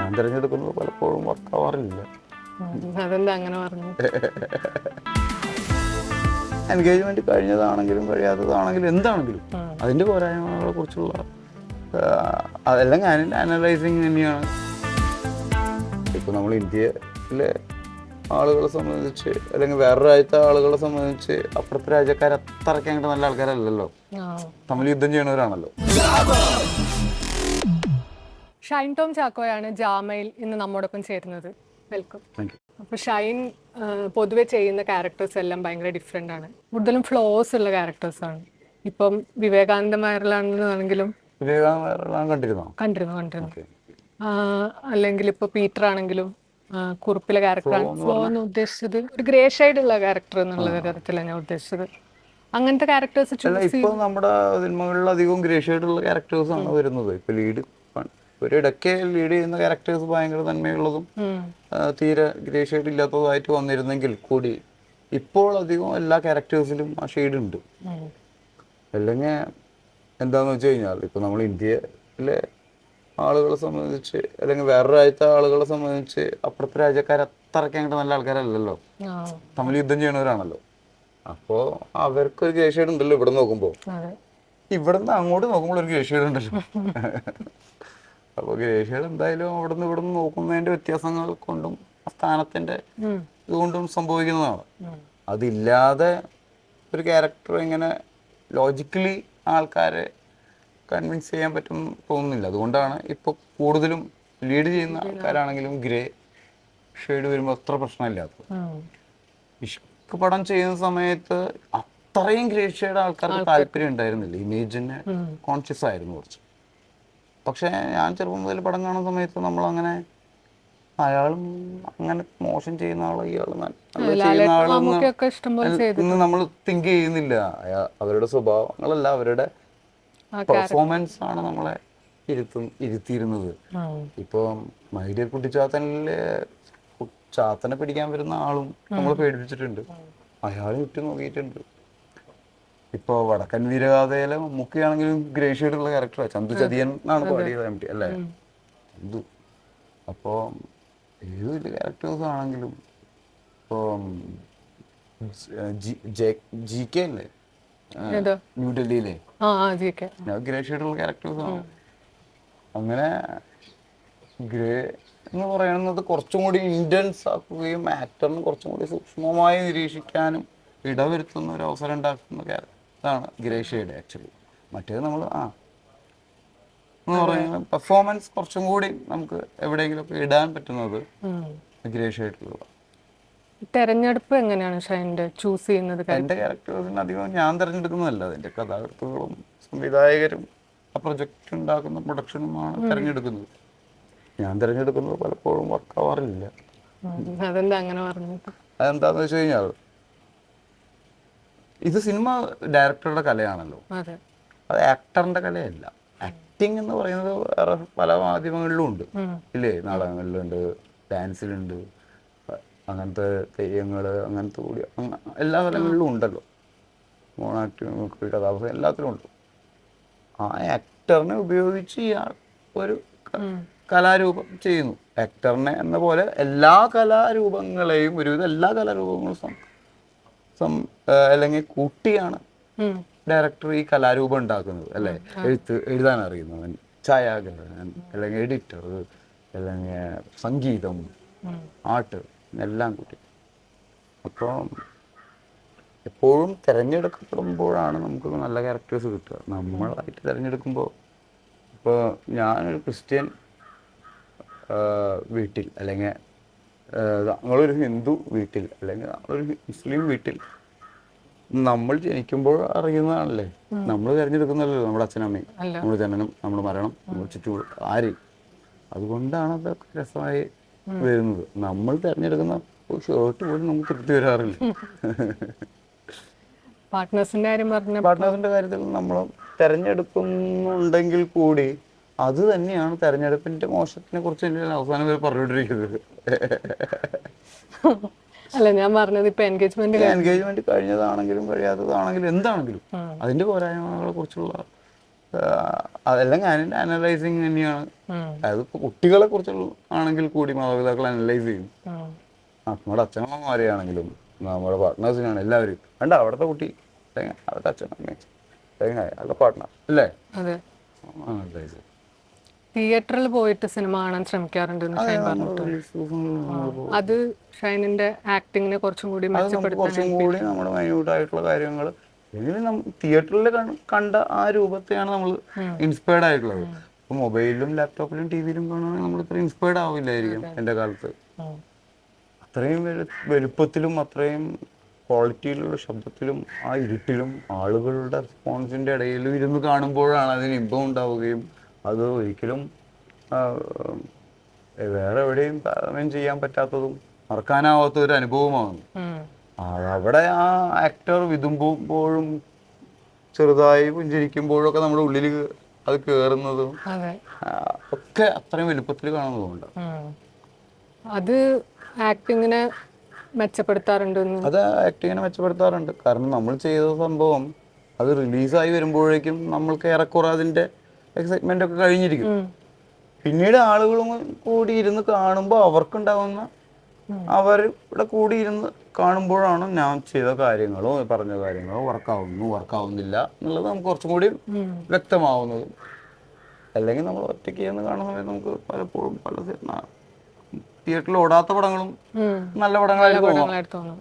ഞാൻ തിരഞ്ഞെടുക്കുന്നത് പലപ്പോഴും വർക്കാവാറില്ല. അതെന്താ അങ്ങനെ പറഞ്ഞു എൻഗേജ്മെന്റ് കഴിഞ്ഞതാണെങ്കിലും കഴിയാത്തതാണെങ്കിലും എന്താണെങ്കിലും. അതിന്റെ പോരായ്മകളെ കുറിച്ചുള്ള അതെല്ലാം ഞാൻ അനലൈസിങ് തന്നെയാണ് ഇപ്പൊ നമ്മൾ ഇന്ത്യയിലെ ആളുകളെ സംബന്ധിച്ച് അല്ലെങ്കിൽ വേറെ രാജ്യത്തെ ആളുകളെ സംബന്ധിച്ച് അപ്പുറത്തെ രാജ്യക്കാർ അത്രയ്ക്ക് അങ്ങോട്ട് നല്ല ആൾക്കാരല്ലല്ലോ. തമ്മിൽ യുദ്ധം ചെയ്യണവരാണല്ലോ ഷൈൻ ടോം ചാക്കോയാണ് ജാമയിൽ ഇന്ന് നമ്മോടൊപ്പം ചേരുന്നത്. വെൽക്കം. അപ്പൊ ഷൈൻ പൊതുവെ ചെയ്യുന്ന ക്യാരക്ടേഴ്സ് എല്ലാം ഭയങ്കര ഡിഫറെന്റ് ആണ്. കൂടുതലും ഫ്ലോസ് ഉള്ള ക്യാരക്ടേഴ്സ് ആണ്. ഇപ്പം വിവേകാനന്ദ വൈറലാണെന്നാണെങ്കിലും കണ്ടിരുന്നോ? കണ്ടിരുന്നു കണ്ടിരുന്നു. അല്ലെങ്കിൽ ഇപ്പൊ പീറ്റർ ആണെങ്കിലും കുറിപ്പിലെ ക്യാരക്ടർ ക്യാരക്ടറാണ് ഫ്ലോ എന്ന് ഉദ്ദേശിച്ചത് ഒരു ഗ്രേ ഷെയ്ഡ് ഉള്ള ക്യാരക്ടർ എന്നുള്ള തരത്തിലാണ് ഞാൻ ഉദ്ദേശിച്ചത്. അങ്ങനത്തെ ക്യാരക്ടേഴ്സ് ഇപ്പൊ നമ്മുടെ സിനിമകളിൽ അധികവും ഉള്ള ക്യാരക്ടേഴ്സ് ആണ് വരുന്നത്. ഇപ്പൊ ലീഡ് ഒരു ഇടയ്ക്ക് ലീഡ് ചെയ്യുന്ന ക്യാരക്ടേഴ്സ് ഭയങ്കര നന്മയുള്ളതും തീരെ തീരെ ഷെയ്ഡ് ഇല്ലാത്തതായിട്ട് വന്നിരുന്നെങ്കിൽ കൂടി ഇപ്പോൾ അധികം എല്ലാ ക്യാരക്ടേഴ്സിലും ആ ഷെയ്ഡ് ഉണ്ട്. അല്ലെങ്കിൽ എന്താന്ന് വെച്ച് കഴിഞ്ഞാൽ ഇപ്പൊ നമ്മൾ ഇന്ത്യയിലെ ആളുകളെ സംബന്ധിച്ച് അല്ലെങ്കിൽ വേറെ രാജ്യത്തെ ആളുകളെ സംബന്ധിച്ച് അപ്പുറത്തെ രാജ്യക്കാർ അത്രയ്ക്ക് അങ്ങോട്ട് നല്ല ആൾക്കാരല്ലല്ലോ. തമ്മിൽ യുദ്ധം ചെയ്യണവരാണല്ലോ അവർക്ക് അവർക്കൊരു ഗ്രേഷേഡ് ഉണ്ടല്ലോ ഇവിടെ നോക്കുമ്പോ. ഇവിടുന്ന് അങ്ങോട്ട് നോക്കുമ്പോൾ ഒരു ഗ്രേഷേഡ് ഉണ്ടല്ലോ അപ്പോൾ ഗ്രേഷ്യകൾ എന്തായാലും അവിടുന്ന് ഇവിടുന്ന് നോക്കുന്നതിന്റെ വ്യത്യാസങ്ങൾ കൊണ്ടും സ്ഥാനത്തിന്റെ. ഇതുകൊണ്ടും സംഭവിക്കുന്നതാണ്. അതില്ലാതെ ഒരു ക്യാരക്ടർ ഇങ്ങനെ ലോജിക്കലി ആൾക്കാരെ കൺവിൻസ് ചെയ്യാൻ പറ്റും തോന്നുന്നില്ല. അതുകൊണ്ടാണ് ഇപ്പോൾ കൂടുതലും ലീഡ് ചെയ്യുന്ന ആൾക്കാരാണെങ്കിലും ഗ്രേ ഷെയ്ഡ് വരുമ്പോൾ അത്ര പ്രശ്നമില്ലാത്തത്. ഇഷ്ക് പടം ചെയ്യുന്ന സമയത്ത് അത്രയും ഗ്രേ ഷെയ്ഡ് ആൾക്കാർക്ക് താല്പര്യം ഉണ്ടായിരുന്നില്ല. ഇമേജിന് കോൺഷ്യസ് ആയിരുന്നു കുറച്ച്. പക്ഷേ ഞാൻ ചെറുപ്പം മുതൽ പടം കാണുന്ന സമയത്ത് നമ്മൾ അങ്ങനെ അയാളും അങ്ങനെ മോശം ചെയ്യുന്ന ആളോ ഇയാൾ നല്ല ചെയ്യുന്ന ആളെന്ന് നമ്മൾ തിങ്ക് ചെയ്യുന്നില്ല. അവരുടെ സ്വഭാവങ്ങളല്ല അവരുടെ പെർഫോമൻസ് ആണ് നമ്മളെ ഇരുത്തും ഇരുത്തിയിരുന്നത്. ഇപ്പൊ മൈഡിയർ കുട്ടിച്ചാത്തനിലെ ചാത്തനെ പിടിക്കാൻ വരുന്ന ആളും നമ്മളെ പേടിപ്പിച്ചിട്ടുണ്ട്. അയാൾ ചുറ്റും നോക്കിയിട്ടുണ്ട് ഇപ്പൊ വടക്കൻ വീരഗാഥയിലെ മുക്കിയാണെങ്കിലും ഗ്രേ ഷെയ്ഡുള്ള ക്യാരക്ടറാണ് ചന്തു ചതിയൻ എന്നാണ് പാടിയത് എം ടി അല്ലേ? ചന്തു. അപ്പോ ഏത് വലിയ ക്യാരക്ടേഴ്സ് ആണെങ്കിലും ഇപ്പൊ ജി കെ അല്ലേ? ന്യൂഡൽഹിയിലെ ഗ്രേ ഷെയ്ഡുള്ള ക്യാരക്ടേഴ്സ് ആണ്. അങ്ങനെ ഗ്രേ എന്ന് പറയുന്നത് കുറച്ചും കൂടി ഇന്റൻസ് ആക്കുകയും ആക്ടറിന് കുറച്ചും കൂടി സൂക്ഷ്മമായി നിരീക്ഷിക്കാനും ഇടവരുത്തുന്ന ഒരു അവസരം ഉണ്ടാക്കുന്ന ക്യാര- ഇതാണ് ഗ്രേഷ്യയുടെ ആക്ച്വലി. മറ്റേത് നമ്മൾ ആ. എന്ന് പറയുന്നത് പെർഫോമൻസ് കുറച്ചും കൂടി നമുക്ക് എവിടെയെങ്കിലും എവിടെയെങ്കിലുമൊക്കെ ഇടാൻ പറ്റുന്നത് ഗ്രേഷ്യായിട്ടുള്ള തെരഞ്ഞെടുപ്പ് എങ്ങനെയാണ് ഷൈന്റെ ചൂസ് ചെയ്യുന്നത്? എന്റെ ക്യാരക്ടേഴ്സിന് അധികം ഞാൻ തിരഞ്ഞെടുക്കുന്നതല്ല. അതിന്റെ കഥാകൃത്തുകളും സംവിധായകരും ആ പ്രൊജക്റ്റ് ഉണ്ടാക്കുന്ന പ്രൊഡക്ഷനുമാണ് തിരഞ്ഞെടുക്കുന്നത്. ഞാൻ തിരഞ്ഞെടുക്കുന്നത് പലപ്പോഴും വർക്കാവാറില്ല ആവാറില്ല. അതെന്താ അങ്ങനെ പറഞ്ഞത്? അതെന്താന്ന് വെച്ച് കഴിഞ്ഞാൽ ഇത് സിനിമ ഡയറക്ടറുടെ കലയാണല്ലോ. അതെ. ആക്ടറിന്റെ കലയല്ല. ആക്ടിങ് എന്ന് പറയുന്നത് വേറെ പല മാധ്യമങ്ങളിലും ഉണ്ട്. ഇല്ലേ? നാടകങ്ങളിലുണ്ട് ഡാൻസിലുണ്ട് അങ്ങനത്തെ തെയ്യങ്ങൾ അങ്ങനത്തെ കൂടി എല്ലാ തലങ്ങളിലും ഉണ്ടല്ലോ. മോണാക്ടിങ് കഥാപാത്രം എല്ലാത്തിലും ഉണ്ട്. ആ ആക്ടറിനെ ഉപയോഗിച്ച് ഇയാൾ ഒരു കലാരൂപം ചെയ്യുന്നു. ആക്ടറിനെ എന്ന പോലെ എല്ലാ കലാരൂപങ്ങളെയും ഒരുവിധം എല്ലാ കലാരൂപങ്ങളും സം അല്ലെങ്കിൽ കുട്ടിയാണ്. ഡയറക്ടർ ഈ കലാരൂപം ഉണ്ടാക്കുന്നത് അല്ലെ? എഴുത്ത് എഴുതാൻ അറിയുന്നവൻ ഛായാഗ്രഹൻ അല്ലെങ്കിൽ എഡിറ്റർ അല്ലെങ്കിൽ സംഗീതം ആർട്ട് എല്ലാം കൂട്ടി. അപ്പോൾ എപ്പോഴും തിരഞ്ഞെടുക്കപ്പെടുമ്പോഴാണ് നമുക്ക് നല്ല ക്യാരക്ടേഴ്സ് കിട്ടുക. നമ്മളായിട്ട് തിരഞ്ഞെടുക്കുമ്പോൾ ഇപ്പോൾ ഞാനൊരു ക്രിസ്ത്യൻ വീട്ടിൽ അല്ലെങ്കിൽ ഞങ്ങളൊരു ഹിന്ദു വീട്ടിൽ അല്ലെങ്കിൽ ഞങ്ങളൊരു മുസ്ലിം വീട്ടിൽ നമ്മൾ ജനിക്കുമ്പോൾ അറിയുന്നതാണല്ലേ? നമ്മൾ തിരഞ്ഞെടുക്കുന്നല്ലോ നമ്മുടെ അച്ഛനമ്മയും നമ്മൾ നമ്മുടെ ജനനം നമ്മുടെ മരണം നമ്മുടെ ചുറ്റുപാട് ആര്? അതുകൊണ്ടാണ് അതൊക്കെ രസമായി വരുന്നത്. നമ്മൾ തിരഞ്ഞെടുക്കുന്ന ഷർട്ട് പോലും നമുക്ക് തൃപ്തി വരാറില്ല. പാർട്ട്നേഴ്സിന്റെ കാര്യം പറഞ്ഞ പാർട്ട്നേഴ്സിന്റെ കാര്യത്തിൽ നമ്മൾ തിരഞ്ഞെടുക്കുന്നുണ്ടെങ്കിൽ കൂടി അത് തന്നെയാണ് തെരഞ്ഞെടുപ്പിന്റെ മോശത്തിനെ കുറിച്ച് അവസാനം വരെ പറഞ്ഞുകൊണ്ടിരിക്കുന്നത്. അല്ല ഞാൻ പറഞ്ഞത് ഇപ്പൊ എൻഗേജ്മെന്റ് എൻഗേജ്മെന്റ് കഴിഞ്ഞതാണെങ്കിലും കഴിയാത്തതാണെങ്കിലും എന്താണെങ്കിലും അതിന്റെ പോരായ്മകളെ കുറിച്ചുള്ള അതെല്ലാം ഞാൻ അനലൈസിങ് തന്നെയാണ്. അത് അതായത് കുട്ടികളെ കുറിച്ചുള്ള ആണെങ്കിൽ കൂടി മാതാപിതാക്കൾ അനലൈസ് ചെയ്യും. നമ്മുടെ അച്ഛനമ്മമാരെയാണെങ്കിലും നമ്മുടെ പാർട്ട്നേഴ്സിനാണ് എല്ലാവരും. വേണ്ട അവിടുത്തെ കുട്ടി അവിടുത്തെ അച്ഛനമ്മ തേങ്ങ അവിടുത്തെ പാർട്ട്ണർ അല്ലേ? അനലൈസ് ചെയ്യും. തിയേറ്ററിൽ പോയിട്ട് സിനിമ കാണാൻ ശ്രമിക്കാറുണ്ട് എന്ന് ഷൈൻ പറഞ്ഞിട്ടുണ്ട്. അത് ഷൈനിന്റെ ആക്ടിങ്ങിനെ കുറച്ചും കൂടി കുറച്ചും കൂടി നമ്മുടെ കാര്യങ്ങൾ. എങ്കിലും തിയേറ്ററിൽ കണ്ട ആ രൂപത്തെയാണ് നമ്മൾ ഇൻസ്പയർഡ് ആയിട്ടുള്ളത്. മൊബൈലിലും ലാപ്ടോപ്പിലും ടിവിയിലും കാണുകയാണെങ്കിൽ നമ്മൾ ഇത്ര ഇൻസ്പയർഡ് ആവില്ലായിരിക്കും എന്റെ കാലത്ത്. അത്രയും വലു വലുപ്പത്തിലും അത്രയും ക്വാളിറ്റിയിലുള്ള ശബ്ദത്തിലും ആ ഇരുട്ടിലും ആളുകളുടെ റെസ്പോൺസിന്റെ ഇടയിലും ഇരുന്ന് കാണുമ്പോഴാണ് അതിന് ഇമ്പം ഉണ്ടാവുകയും അത് ഒരിക്കലും വേറെ എവിടെയും താരതമ്യം ചെയ്യാൻ പറ്റാത്തതും മറക്കാനാവാത്ത ഒരു അനുഭവമാണ്. അവിടെ ആ ആക്ടർ വിതുമ്പോഴും ചെറുതായി പുഞ്ചിരിക്കുമ്പോഴും ഒക്കെ നമ്മുടെ ഉള്ളിൽ അത് കേറുന്നതും ഒക്കെ അത്രയും വലുപ്പത്തിൽ കാണുന്നതുമുണ്ട് അത് ആക്ടിങ്ങിനെ മെച്ചപ്പെടുത്താറുണ്ട് അത് ആക്ടിങ്ങിനെ മെച്ചപ്പെടുത്താറുണ്ട്. കാരണം നമ്മൾ ചെയ്ത സംഭവം അത് റിലീസായി വരുമ്പോഴേക്കും നമ്മൾക്ക് ഏറെക്കുറെ അതിന്റെ എക്സൈറ്റ്മെന്റ് ഒക്കെ കഴിഞ്ഞിരിക്കും. പിന്നീട് ആളുകളും കൂടി ഇരുന്ന് കാണുമ്പോൾ അവർക്കുണ്ടാവുന്ന അവർ ഇവിടെ കൂടി ഇരുന്ന് കാണുമ്പോഴാണ് ഞാൻ ചെയ്ത കാര്യങ്ങളും പറഞ്ഞ കാര്യങ്ങളോ വർക്കാവുന്നു വർക്കാവുന്നില്ല എന്നുള്ളത് നമുക്ക് കുറച്ചും കൂടി വ്യക്തമാവുന്നത്. അല്ലെങ്കിൽ നമ്മൾ ഒറ്റയ്ക്ക് ചെയ്യുന്ന കാണുന്ന സമയത്ത് നമുക്ക് പലപ്പോഴും പല തിയേറ്ററിൽ ഓടാത്ത പടങ്ങളും നല്ല പടങ്ങളായിട്ട് തോന്നും.